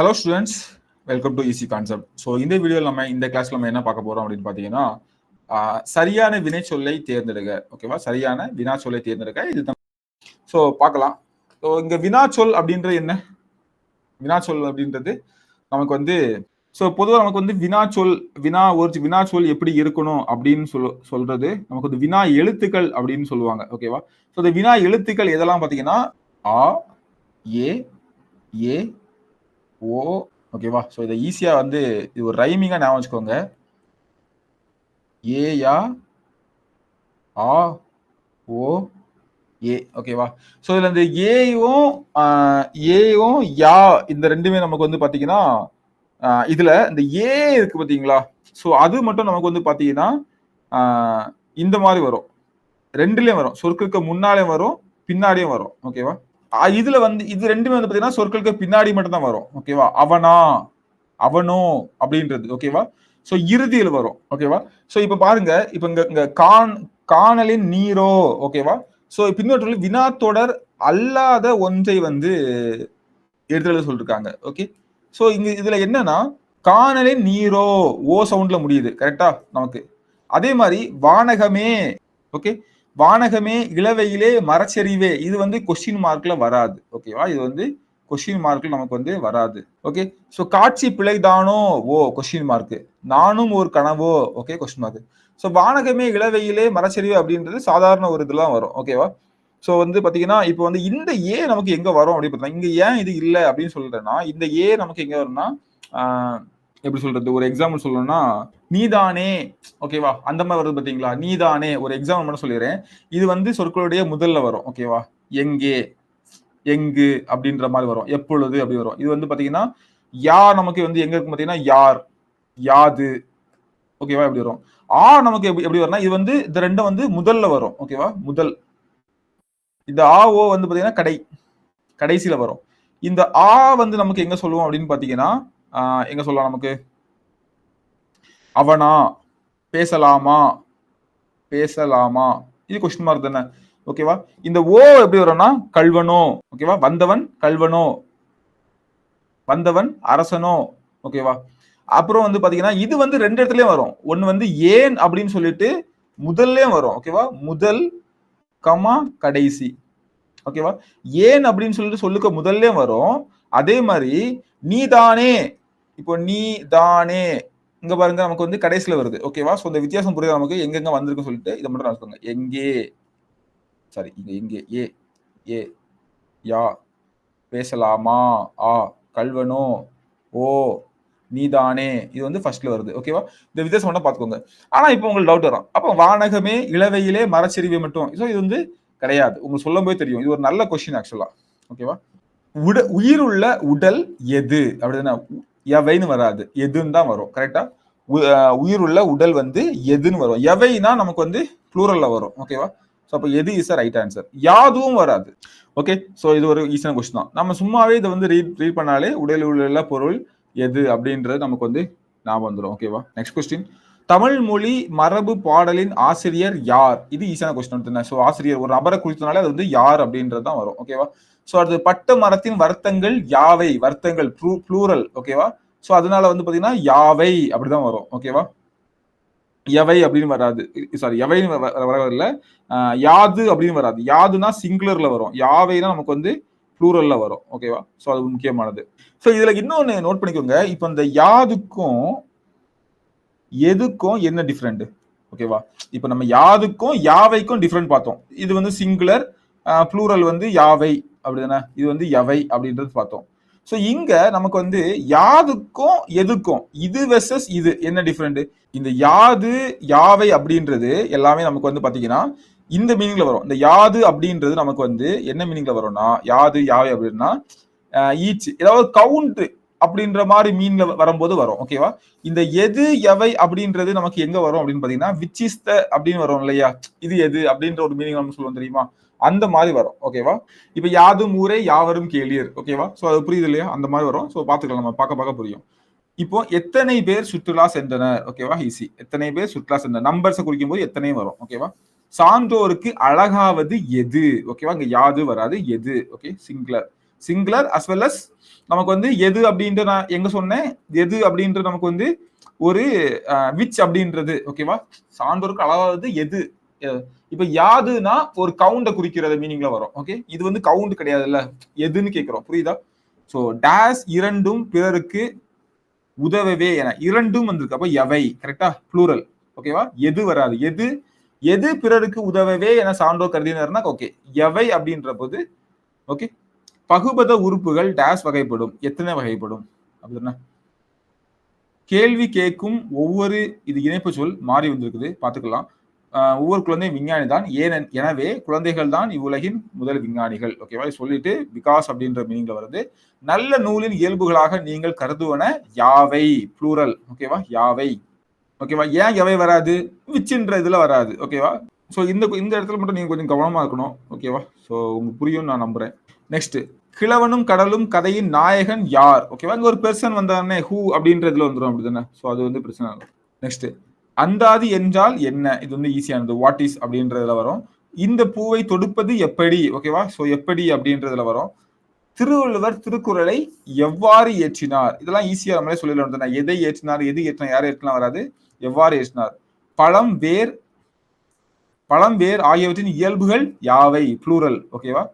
Hello students welcome to easy concept so இந்த வீடியோவில் நம்ம இந்த கிளாஸ்ல நம்ம என்ன பார்க்க போறோம் அப்படின்னு பார்த்தீங்கன்னா சரியான வினை சொல்லை தேர்ந்தெடுக்க ஓகேவா சரியான வினா சொல்லை தேர்ந்தெடுக்க இது ஸோ பார்க்கலாம். ஸோ இங்க வினா சொல் அப்படின்றது என்ன? வினா சொல் அப்படின்றது நமக்கு வந்து ஸோ பொதுவாக நமக்கு வந்து வினா சொல் வினா ஒரு வினா சொல் எப்படி இருக்கணும் அப்படின்னு சொல் சொல்றது நமக்கு வந்து வினா எழுத்துக்கள் அப்படின்னு சொல்லுவாங்க. ஓகேவா ஸோ இந்த வினா எழுத்துக்கள் எதெல்லாம் பார்த்தீங்கன்னா ஆ ஏ ஏ ஓ ஓகேவா ஸோ இதை ஈஸியாக வந்து இது ஒரு ரைமிங்காக ஞாபகம் வச்சுக்கோங்க. ஏயா ஆ ஓ ஏ. ஓகேவா ஸோ இதில் இந்த ஏயும் ஏயும் யா. இந்த ரெண்டுமே நமக்கு வந்து பார்த்தீங்கன்னா இதில் இந்த ஏ இருக்கு பார்த்தீங்களா? ஸோ அது மட்டும் நமக்கு வந்து பார்த்தீங்கன்னா இந்த மாதிரி வரும். ரெண்டுலேயும் வரும். சொற்களுக்கு முன்னாலேயும் வரும் பின்னாடியும் வரும். ஓகேவா இதுல வந்து இது ரெண்டுமே வந்து பாத்தீங்கன்னா சொற்களுக்கு பின்னாடி மட்டும் தான் வரும் ஓகேவா அவனா அவனோ அப்படின்றது. ஓகேவா சோ இறுதியில் வரும். ஓகேவா சோ இப்ப பாருங்க இப்ப இங்க இங்க கான் காணலின் நீரோ ஓகேவா சோ பின்னொற்றில் வினாத்தொடர் அல்லாத ஒன்றை வந்து எடுத்துள்ள சொல்லிருக்காங்க. ஓகே சோ இங்க இதுல என்னன்னா காணலின் நீரோ ஓ சவுண்ட்ல முடியுது. கரெக்டா நமக்கு. அதே மாதிரி வானகமே ஓகே வானகமே இளவையிலே மரச்சரிவே இது வந்து கொஸ்டின் மார்க்ல வராது. ஓகேவா இது வந்து கொஸ்டின் மார்க்ல நமக்கு வந்து வராது. ஓகே ஸோ காட்சி பிழைதானோ? ஓ கொஸ்டின் மார்க் நானும் ஒரு கனவோ? ஓகே கொஸ்டின் மார்க் ஸோ வானகமே இளவையிலே மரச்சரிவு அப்படின்றது சாதாரண ஒரு இதெல்லாம் வரும். ஓகேவா ஸோ வந்து பார்த்தீங்கன்னா இப்போ வந்து இந்த ஏ நமக்கு எங்கே வரும் அப்படின்னு பார்த்தீங்கன்னா இங்கே ஏன் இது இல்லை அப்படின்னு சொல்றேன்னா இந்த ஏ நமக்கு எங்கே வரும்னா எப்படி சொல்றது? ஒரு எக்ஸாம்பிள் சொல்லணும்னா நீதானே. ஓகேவா அந்த மாதிரி வருது பாத்தீங்களா? நீதானே. ஒரு எக்ஸாம்பிள் மட்டும் சொல்லிடுறேன். இது வந்து சொற்களுடைய முதல்ல வரும். ஓகேவா எங்கே எங்கு அப்படின்ற மாதிரி வரும். எப்பொழுது அப்படி வரும். இது வந்து பாத்தீங்கன்னா யார் நமக்கு வந்து எங்க இருக்கும் பாத்தீங்கன்னா யார் யாது. ஓகேவா எப்படி வரும். ஆ நமக்கு எப்படி எப்படி வரும்னா இது வந்து இந்த ரெண்டும் வந்து முதல்ல வரும். ஓகேவா முதல். இந்த ஆ ஓ வந்து பாத்தீங்கன்னா கடை. கடைசியில வரும். இந்த ஆ வந்து நமக்கு எங்க சொல்லுவோம் அப்படின்னு பாத்தீங்கன்னா எங்கே எங்க சொல்லலாம் நமக்கு? அவனா பேசலாமா? பேசலாமா? இது கொஸ்டின் மார்க் தானே. ஓகேவா இந்த ஓ எப்படி வரும்னா கல்வனோ. ஓகேவா வந்தவன் கல்வனோ. வந்தவன் அரசனோ. ஓகேவா அப்புறம் வந்து பாத்தீங்கன்னா இது வந்து ரெண்டு இடத்துலயும் வரும். ஒன்னு வந்து ஏன் அப்படின்னு சொல்லிட்டு முதல்லயும் வரும். ஓகேவா முதல் கமா கடைசி. ஓகேவா ஏன் அப்படின்னு சொல்லிட்டு சொல்லுக்க முதல்ல வரும். அதே மாதிரி நீ தானே இப்போ நீ தானே இங்க பாருங்க நமக்கு வந்து கடைசியில வருது. ஓகேவா ஸோ இந்த வித்தியாசம் புரியுது நமக்கு? எங்கெங்க வந்திருக்கு சொல்லிட்டு இதை மட்டும் நான் எங்கே சாரி இங்க எங்கே ஏ ஏ யா பேசலாமா? ஆ கல்வனோ ஓ நீதானே? இது வந்து ஃபர்ஸ்ட்ல வருது. ஓகேவா இந்த வித்தியாசம் மட்டும் பார்த்துக்கோங்க. ஆனா இப்போ உங்களுக்கு டவுட் வரும். அப்போ வானகமே இளவையிலே மரச்சரிவை மட்டும். ஸோ இது வந்து கிடையாது. உங்களுக்கு சொல்லும் போது தெரியும். இது ஒரு நல்ல கொஸ்டின் ஆக்சுவலா ஓகேவா உட உயிருள்ள உடல் எது? அப்படின்னா எவைன்னு வராது. எதுன்னு தான் வரும். கரெக்டா உயிருள்ள உடல் வந்து எதுன்னு வரும். எவைனா நமக்கு வந்து ப்ளூரல்ல வரும். ஓகேவா ஸோ அப்போ எது இஸ் ரைட் ஆன்சர் யாதுவும் வராது. ஓகே ஸோ இது ஒரு ஈஸியான கொஸ்டின் தான். நம்ம சும்மாவே இதை வந்து ரீட் ரீட் பண்ணாலே உடலில் உள்ள பொருள் எது அப்படின்றது நமக்கு வந்து ஞாபகம் வந்துடும் ஓகேவா நெக்ஸ்ட் கொஸ்டின் தமிழ் மொழி மரபு பாடலின் ஆசிரியர் யார்? இது ஈஸியான கொஸ்டின் ஸோ ஆசிரியர் ஒரு நபரை குறித்தனாலே அது வந்து யார் அப்படின்றது தான் வரும். ஓகேவா ஸோ அது பட்ட மரத்தின் வருத்தங்கள் யாவை? வருத்தங்கள் ப்ளூரல் ஓகேவா ஸோ அதனால வந்து பார்த்தீங்கன்னா யாவை அப்படிதான் வரும். ஓகேவா எவை அப்படின்னு வராது. சாரி எவைன்னு வ- வ- யாது அப்படின்னு வராது. யாதுனா சிங்குலர்ல வரும். யாவைனா நமக்கு வந்து ப்ளூரல்ல வரும். ஓகேவா ஸோ அது முக்கியமானது. ஸோ இதுல இன்னொன்று நோட் பண்ணிக்கோங்க. இப்போ இந்த யாதுக்கும் எதுக்கும் என்ன டிஃப்ரெண்ட் ஓகேவா இப்போ நம்ம யாதுக்கும் யாவைக்கும் டிஃப்ரெண்ட் பார்த்தோம். இது வந்து சிங்குலர் ப்ளூரல் வந்து யாவை அப்படிதானே? இது வந்து எவை அப்படின்றது பார்த்தோம். ஸோ இங்க நமக்கு வந்து யாதுக்கும் எதுக்கும் இது வெர்சஸ் இது என்ன டிஃப்ரெண்ட் இந்த யாது யாவை அப்படின்றது எல்லாமே நமக்கு வந்து பாத்தீங்கன்னா இந்த மீனிங்ல வரும். இந்த யாது அப்படின்றது நமக்கு வந்து என்ன மீனிங்ல வரும்னா யாது யாவை அப்படின்னா ஈச் ஏதாவது கவுண்ட் அப்படின்ற மாதிரி மீன்ல வரும்போது வரும் ஓகேவா இந்த எது எவை அப்படின்றது நமக்கு எங்க வரும் அப்படின்னு பாத்தீங்கன்னா விச் இஸ் த அப்படின்னு வரும் இல்லையா? இது எது அப்படின்ற ஒரு மீனிங் நம்ம சொல்லுவோம் தெரியுமா? அந்த மாதிரி வரும் ஓகேவா இப்ப யாதும் ஊரே யாவரும் கேளியர் ஓகேவா சோ அது புரியுது இல்லையா? அந்த மாதிரி வரும். சோ பாத்துக்கலாம் நம்ம பார்க்க பார்க்க புரியும். இப்போ எத்தனை பேர் சுற்றுலா சென்றனர் ஓகேவா ஈஸி எத்தனை பேர் சுற்றுலா சென்றனர்? நம்பர்ஸை குறிக்கும் போது எத்தனை வரும் ஓகேவா சான்றோருக்கு அழகாவது எது ஓகேவா இங்க யாது வராது எது okay singular singular as well as நமக்கு வந்து எது அப்படின்ற நான் எங்க சொன்னேன்? எது அப்படின்றது நமக்கு வந்து ஒரு விச் அப்படின்றது ஓகேவா சான்றோருக்கு அளவாவது எது? இப்ப யாதுனா ஒரு கவுண்டை குறிக்கிறது மீனிங்ல வரும் ஓகே இது வந்து கவுண்ட் கிடையாதுல்ல. எதுன்னு கேட்கிறோம் புரியுதா? ஸோ டேஸ் இரண்டும் பிறருக்கு உதவவே என இரண்டும் வந்திருக்கு. அப்ப எவை? கரெக்டா ப்ளூரல் ஓகேவா எது வராது. எது? எது பிறருக்கு உதவவே என சான்றோர் கருதினார்னா ஓகே எவை அப்படின்ற போது ஓகே பகுபத உறுப்புகள் டேஸ் வகைப்படும். எத்தனை வகைப்படும்? அப்படின்னா கேள்வி கேட்கும் ஒவ்வொரு இது இணைப்பு சொல் மாறி வந்திருக்குது. பார்த்துக்கலாம். ஒவ்வொரு குழந்தையும் விஞ்ஞானி தான். ஏன் எனவே குழந்தைகள் தான் இவ்வுலகின் முதல் விஞ்ஞானிகள். ஓகேவா சொல்லிட்டு பிகாஸ் அப்படின்ற மீனிங்ல வருது. நல்ல நூலின் இயல்புகளாக நீங்கள் கருதுவன யாவை? ப்ளூரல் ஓகேவா யாவை? ஓகேவா ஏன் எவை வராது? விச்சுன்ற இதுல வராது. ஓகேவா ஸோ இந்த இந்த இடத்துல மட்டும் நீங்க கொஞ்சம் கவனமா இருக்கணும். ஓகேவா ஸோ உங்களுக்கு புரியும் நான் நம்புறேன். நெக்ஸ்ட் கிழவனும் கடலும் கதையின் நாயகன் யார்? ஓகேவா இங்க ஒரு பெர்சன் வந்தானே ஹூ அப்படின்றதுல வந்துடும் அப்படிதானே? ஸோ அது வந்து பிரச்சனை ஆகும். நெக்ஸ்ட் அந்தாதி என்றால் என்ன? இது வந்து ஈஸியானது வாட் இஸ் அப்படின்றதுல வரும். இந்த பூவை தொடுப்பது எப்படி? ஓகேவா ஸோ எப்படி அப்படின்றதுல வரும். திருவள்ளுவர் திருக்குறளை எவ்வாறு ஏற்றினார்? இதெல்லாம் ஈஸியா நம்மளே சொல்லிடலாம் எதை ஏற்றினார்? எது ஏற்றினார்? யார் ஏற்றினா வராது? எவ்வாறு ஏற்றினார்? பழம் வேர் பழம் வேர் ஆகியவற்றின் இயல்புகள் யாவை? ப்ளூரல் ஓகேவா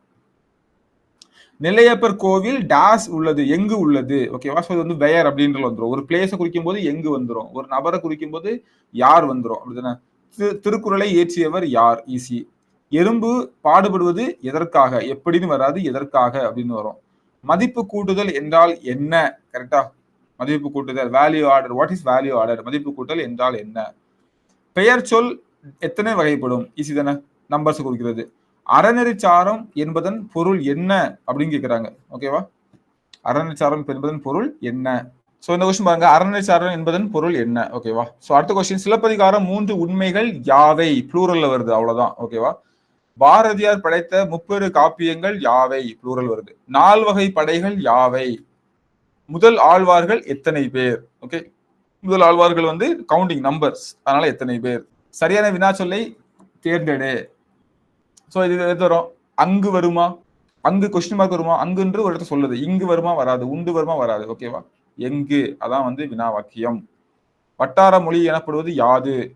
நெல்லையப்பர் கோவில் டாஸ் உள்ளது எங்கு உள்ளது? ஓகேவா ஸோ இது வந்து வேர் அப்படின்றது வந்துடும் ஒரு பிளேஸை குறிக்கும் போது எங்கு வந்துடும் ஒரு நபரை குறிக்கும் போது யார் வந்துடும் அப்படிதானே? திரு திருக்குறளை ஏற்றியவர் யார்? ஈஸி எறும்பு பாடுபடுவது எதற்காக? எப்படின்னு வராது எதற்காக? அப்படின்னு வரும். மதிப்பு கூட்டுதல் என்றால் என்ன? கரெக்டா மதிப்பு கூட்டுதல். Value order what is value order மதிப்பு கூட்டல் என்றால் என்ன? பெயர் சொல் எத்தனை வகைப்படும்? ஈஸி தானே? நம்பர்ஸ் குறிக்கிறது. அறநெறிச்சாரம் என்பதன் பொருள் என்ன அப்படின்னு கேட்கிறாங்க ஓகேவா அறநெறிச்சாரம் என்பதன் பொருள் என்ன? சோ இந்த கொஸ்டின் பாருங்க. அறநெறிச்சாரம் என்பதன் பொருள் என்ன? ஓகேவா சோ அடுத்த கொஸ்டின் சிலப்பதிகாரம் மூன்று உண்மைகள் யாவை? ப்ளூரல்ல வருது அவ்வளவுதான். ஓகேவா பாரதியார் படைத்த முப்பெரு காப்பியங்கள் யாவை? ப்ளூரல் வருது. நால் வகை படைகள் யாவை? முதல் ஆழ்வார்கள் எத்தனை பேர்? ஓகே முதல் ஆழ்வார்கள் வந்து கவுண்டிங் நம்பர்ஸ் அதனால எத்தனை பேர்? சரியான வினா சொல்லை தேர்ந்தெடு. சோ இது எது வரும்? அங்கு வருமா? அங்கு கொஸ்டின் மார்க் வருமா? அங்குன்று ஒரு இடத்த சொல்லுது. இங்கு வருமா? வராது. உண்டு வருமா? வராது. ஓகேவா எங்கு? அதான் வந்து வினா வாக்கியம். வட்டார மொழி எனப்படுவது யாது?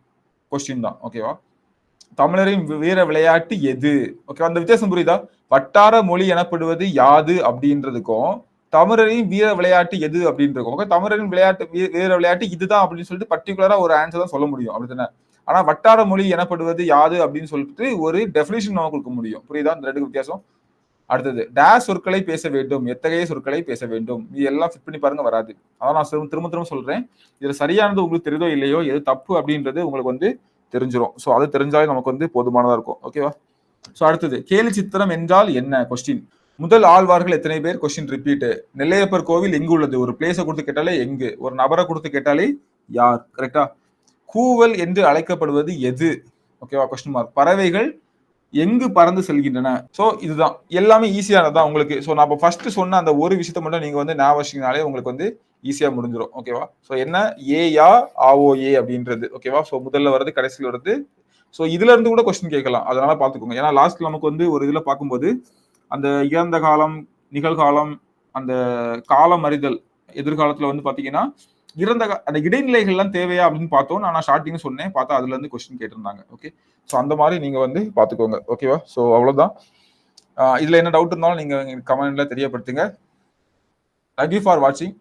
கொஸ்டின் தான். ஓகேவா தமிழரின் வீர விளையாட்டு எது? ஓகே அந்த வித்தியாசம் புரியுதா? வட்டார மொழி எனப்படுவது யாது அப்படின்றதுக்கும் தமிழரின் வீர விளையாட்டு எது அப்படின்றதுக்கும் ஓகே தமிழரின் விளையாட்டு வீ- வீர விளையாட்டு இதுதான் அப்படின்னு சொல்லிட்டு பர்டிகுலரா ஒரு ஆன்சர் தான் சொல்ல முடியும். அப்படித்தானே? ஆனா வட்டார மொழி எனப்படுவது யாது அப்படின்னு சொல்லிட்டு ஒரு டெஃபினேஷன் நம்ம கொடுக்க முடியும். புரியுதா? இந்த ரெண்டு வித்தியாசம். அடுத்தது டேஸ் சொற்களை பேச வேண்டும் எத்தகைய சொற்களை பேச வேண்டும் இது எல்லாம் ஃபிட் பண்ணி பாருங்க வராது. அதான் நான் திரும்ப திரும்ப திரும்ப சொல்றேன். இதுல சரியானது உங்களுக்கு தெரியுதோ இல்லையோ எது தப்பு அப்படின்றது உங்களுக்கு வந்து தெரிஞ்சிடும் ஸோ அது தெரிஞ்சாலே நமக்கு வந்து போதுமானதா இருக்கும். ஓகேவா ஸோ அடுத்தது கேலி சித்திரம் என்றால் என்ன? கொஸ்டின் முதல் ஆழ்வார்கள் எத்தனை பேர்? கொஸ்டின் ரிப்பீட் நெல்லையப்பர் கோவில் எங்கு உள்ளது? ஒரு பிளேஸை கொடுத்து கேட்டாலே எங்கு? ஒரு நபரை கொடுத்து கேட்டாலே யார்? கரெக்டா கூவல் என்று அழைக்கப்படுவது எது? ஓகேவா கொஸ்டின் மார்க் பறவைகள் எங்கு பறந்து செல்கின்றன? ஸோ இதுதான். எல்லாமே ஈஸியானதான் உங்களுக்கு. ஸோ நான் ஃபர்ஸ்ட் சொன்ன அந்த ஒரு விஷயத்த மட்டும் நீங்க வந்து ஞாபகம் உங்களுக்கு வந்து ஈஸியா முடிஞ்சிடும் ஓகேவா ஸோ என்ன? ஏயா ஆஓ ஏ அப்படின்றது. ஓகேவா ஸோ முதல்ல வர்றது கடைசியில் வர்றது. ஸோ இதுல இருந்து கூட கொஸ்டின் கேட்கலாம். அதனால பாத்துக்கோங்க ஏன்னா லாஸ்ட் நமக்கு வந்து ஒரு இதுல பார்க்கும்போது அந்த இறந்த காலம் நிகழ்காலம் அந்த காலம் அறிதல் எதிர்காலத்துல வந்து பாத்தீங்கன்னா இறந்த அந்த இடைநிலைகள்லாம் தேவையா அப்படின்னு பார்த்தோம். நான் ஸ்டார்டிங் சொன்னேன். பார்த்தா அதுல இருந்து கொஸ்டின் கேட்டிருந்தாங்க. ஓகே ஸோ அந்த மாதிரி நீங்க வந்து பாத்துக்கோங்க ஓகேவா ஸோ அவ்வளவுதான். இதுல என்ன டவுட் இருந்தாலும் நீங்க கமெண்ட்ல தெரியப்படுத்துங்க. தேங்க்யூ ஃபார் வாட்சிங்